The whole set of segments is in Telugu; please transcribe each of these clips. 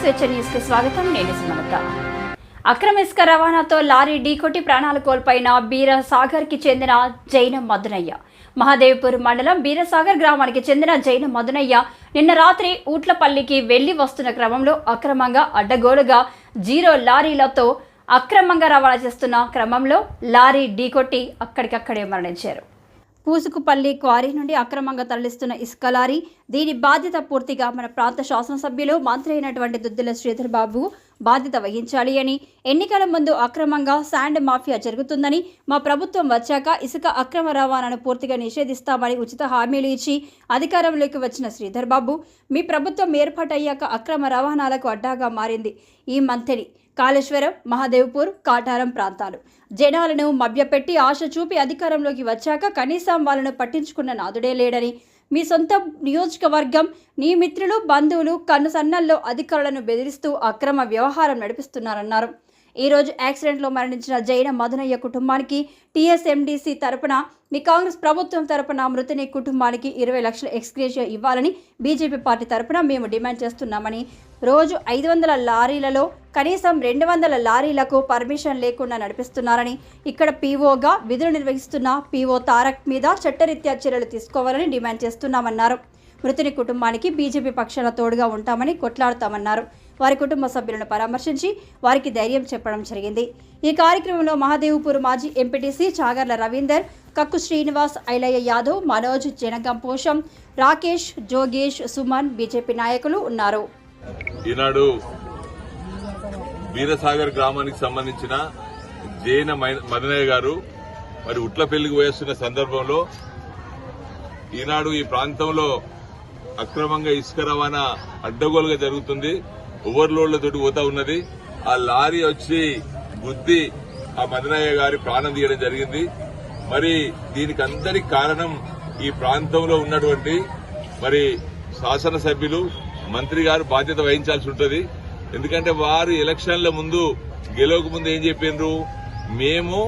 స్వేచ్ఛ న్యూస్కి స్వాగతం. నేను సుమలత. అక్రమ ఇసుక రవాణాతో లారీ ఢీకొట్టి ప్రాణాలు కోల్పోయిన బీరసాగర్కి కి చెందిన జైన మధునయ్య. మహాదేవ్పూర్ మండలం బీరసాగర్ గ్రామానికి చెందిన జైన మధునయ్య నిన్న రాత్రి ఊట్లపల్లికి వెళ్ళి వస్తున్న క్రమంలో అక్రమంగా అడ్డగోలుగా జీరో లారీలతో అక్రమంగా రవాణా చేస్తున్న క్రమంలో లారీ ఢీకొట్టి అక్కడికక్కడే మరణించారు. పూసుకుపల్లి క్వారీ నుండి అక్రమంగా తరలిస్తున్న ఇసుక లారీ దీని బాధ్యత పూర్తిగా మన ప్రాంత శాసనసభ్యులు మంత్రి అయినటువంటి దుద్దుల శ్రీధర్ బాబు బాధ్యత వహించాలి అని. ఎన్నికల ముందు అక్రమంగా శాండ్ మాఫియా జరుగుతుందని మా ప్రభుత్వం వచ్చాక ఇసుక అక్రమ రవాణాను పూర్తిగా నిషేధిస్తామని ఉచిత హామీలు ఇచ్చి అధికారంలోకి వచ్చిన శ్రీధర్ బాబు మీ ప్రభుత్వం ఏర్పాటయ్యాక అక్రమ రవాణాలకు అడ్డాగా మారింది. ఈ మంత్రిని కాళేశ్వరం మహాదేవ్పూర్ కాటారం ప్రాంతాలు. జనాలను మభ్యపెట్టి ఆశ చూపి అధికారంలోకి వచ్చాక కనీసం వాళ్ళను పట్టించుకున్న నాదుడే లేడని మీ సొంత నియోజకవర్గం నీ మిత్రులు బంధువులు కన్ను సన్నల్లో అధికారులను బెదిరిస్తూ అక్రమ వ్యవహారం నడిపిస్తున్నారన్నారు. ఈరోజు యాక్సిడెంట్లో మరణించిన జైన మదనయ్య కుటుంబానికి టీఎస్ఎండిసి తరపున మీ కాంగ్రెస్ ప్రభుత్వం తరపున మృతుని కుటుంబానికి ఇరవై లక్షల ఎక్స్గ్రేషియా ఇవ్వాలని బీజేపీ పార్టీ తరపున మేము డిమాండ్ చేస్తున్నామని రోజు ఐదు వందల లారీలలో కనీసం రెండు వందల లారీలకు పర్మిషన్ లేకుండా నడిపిస్తున్నారని ఇక్కడ పీఓగా విధులు నిర్వహిస్తున్న పీఓ తారక్ మీద చట్టరీత్యా చర్యలు తీసుకోవాలని డిమాండ్ చేస్తున్నామన్నారు. మృతుని కుటుంబానికి బీజేపీ పక్షాన తోడుగా ఉంటామని కొట్లాడతామన్నారు. వారి కుటుంబ సభ్యులను పరామర్శించి వారికి ధైర్యం చెప్పడం జరిగింది. ఈ కార్యక్రమంలో మహాదేవ్పూర్ మాజీ ఎంపీటీసీ చాగర్ల రవీందర్ కక్కు శ్రీనివాస్ ఐలయ్య యాదవ్ మనోజ్ జనగం పోషం రాకేష్ జోగేష్ సుమన్ బీజేపీ నాయకులు ఉన్నారు. ఈనాడు వీరసాగర్ గ్రామానికి సంబంధించిన జైన మదనయ్య గారు మరి ఉట్లపల్లికి పోయేస్తున్న సందర్భంలో ఈనాడు ఈ ప్రాంతంలో అక్రమంగా ఇసుక రవాణా అడ్డగోలుగా జరుగుతుంది. ఓవర్లోడ్లతోటి పోతా ఉన్నది. ఆ లారీ వచ్చి గుద్ది ఆ మదనయ్య గారి ప్రాణం తీయడం జరిగింది. మరి దీనికి అందరికి కారణం ఈ ప్రాంతంలో ఉన్నటువంటి మరి శాసనసభ్యులు మంత్రి గారు బాధ్యత వహించాల్సి ఉంటుంది. ఎందుకంటే వారు ఎలక్షన్ల ముందు గెలవక ముందు ఏం చెప్పిండ్రు మేము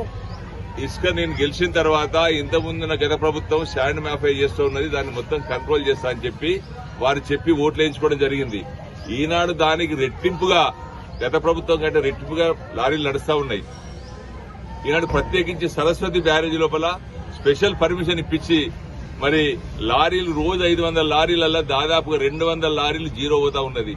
ఇసుక నేను గెలిచిన తర్వాత ఇంతకుముందు నా గత ప్రభుత్వం శాండ్ మ్యాఫై చేస్తూ ఉన్నది దాన్ని మొత్తం కంట్రోల్ చేస్తా అని చెప్పి వారు చెప్పి ఓట్లు వేయించుకోవడం జరిగింది. ఈనాడు దానికి రెట్టింపుగా గత ప్రభుత్వం కంటే రెట్టింపుగా లారీలు నడుస్తూ ఉన్నాయి. ఈనాడు ప్రత్యేకించి సరస్వతి బ్యారేజ్ లోపల స్పెషల్ పర్మిషన్ ఇప్పించి మరి లారీలు రోజు ఐదు వందల లారీలల్లా దాదాపుగా రెండు వందల లారీలు జీరో అవుతా ఉన్నది.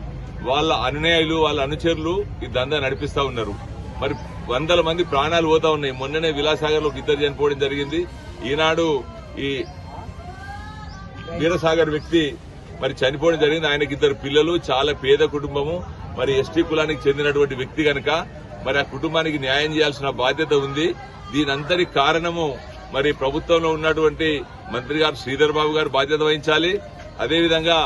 వాళ్ళ అనుయాయులు వాళ్ళ అనుచరులు ఈ దందా నడిపిస్తా ఉన్నారు. మరి వందల మంది ప్రాణాలు పోతా ఉన్నాయి. మొన్ననే విలాసాగర్లో ఇద్దరు చనిపోవడం జరిగింది. ఈనాడు ఈ వీరసాగర్ వ్యక్తి మరి చనిపోవడం జరిగింది. ఆయనకి ఇద్దరు పిల్లలు చాలా పేద కుటుంబము. మరి ఎస్టీ కులానికి చెందినటువంటి వ్యక్తి కనుక మరి ఆ కుటుంబానికి న్యాయం చేయాల్సిన బాధ్యత ఉంది. దీనంతటి కారణము మరి ప్రభుత్వంలో ఉన్నటువంటి మంత్రి గారు శ్రీధర్ బాబు గారు బాధ్యత వహించాలి. అదేవిధంగా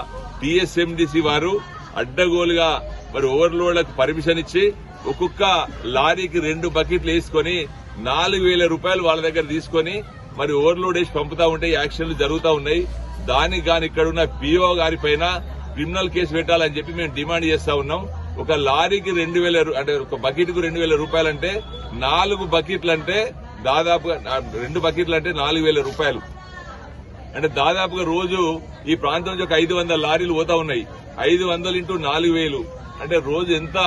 టీఎస్ఎండిసి వారు అడ్డగోలుగా మరి ఓవర్లోడ్లకు పర్మిషన్ ఇచ్చి ఒక్కొక్క లారీకి రెండు బకెట్లు వేసుకొని నాలుగు వేల రూపాయలు వాళ్ళ దగ్గర తీసుకొని మరి ఓవర్లోడ్ వేసి పంపుతా ఉంటే యాక్షన్లు జరుగుతూ ఉన్నాయి. దానికి గాని ఇక్కడ ఉన్న పీఓ గారి పైన క్రిమినల్ కేసు పెట్టాలని చెప్పి మేము డిమాండ్ చేస్తా ఉన్నాం. ఒక లారీకి రెండు వేల అంటే ఒక బకెట్కు రెండు వేల రూపాయలంటే నాలుగు బకెట్లు అంటే దాదాపుగా రెండు బకెట్లు అంటే నాలుగు వేల రూపాయలు. అంటే దాదాపుగా రోజు ఈ ప్రాంతం నుంచి ఒక ఐదు వందల లారీలు పోతా ఉన్నాయి. ఐదు వందలు ఇంటూ నాలుగు వేలు. అంటే రోజు ఎంత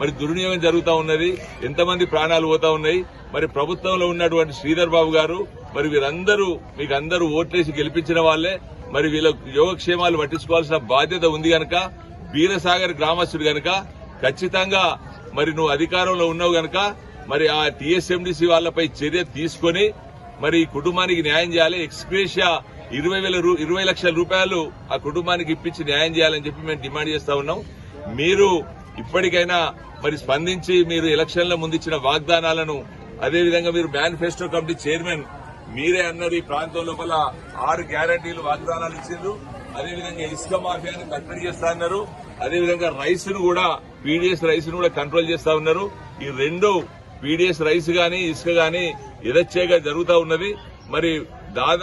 మరి దుర్వినియోగం జరుగుతూ ఉన్నది ఎంతమంది ప్రాణాలు పోతా ఉన్నాయి మరి ప్రభుత్వంలో ఉన్నటువంటి శ్రీధర్ బాబు గారు మరి వీరందరూ మీకు అందరూ ఓట్లేసి గెలిపించిన వాళ్ళే మరి వీళ్ళ యోగక్షేమాలు పట్టించుకోవాల్సిన బాధ్యత ఉంది గనక వీరసాగర్ గ్రామస్తుడు గనక ఖచ్చితంగా మరి నువ్వు అధికారంలో ఉన్నావు గనక మరి ఆ టీఎస్ఎండిసి వాళ్ళపై చర్య తీసుకొని మరి కుటుంబానికి న్యాయం చేయాలి. ఎక్స్క్రేషియా ఇరవై వేల రూ- ఇరవై లక్షల రూపాయలు ఆ కుటుంబానికి ఇప్పించి న్యాయం చేయాలని చెప్పి మేము డిమాండ్ చేస్తా ఉన్నాం. మీరు ఇప్పటికైనా మరి స్పందించి మీరు ఎలక్షన్ల ముందు ఇచ్చిన వాగ్దానాలను అదేవిధంగా మీరు మేనిఫెస్టో కమిటీ చైర్మన్ మీరే అన్నారు ఈ ప్రాంతం లోపల ఆరు గ్యారంటీలు వాగ్దానాలు ఇచ్చిండ్రు. అదేవిధంగా ఇసుక మాఫియాని కట్టడి చేస్తా అన్నారు. అదేవిధంగా రైస్ను కూడా పీడిఎస్ రైస్ను కూడా కంట్రోల్ చేస్తా ఉన్నారు. ఈ రెండు పీడిఎస్ రైస్ గాని ఇసుక గాని ఎదచ్చేగా జరుగుతా ఉన్నది మరి దాదాపు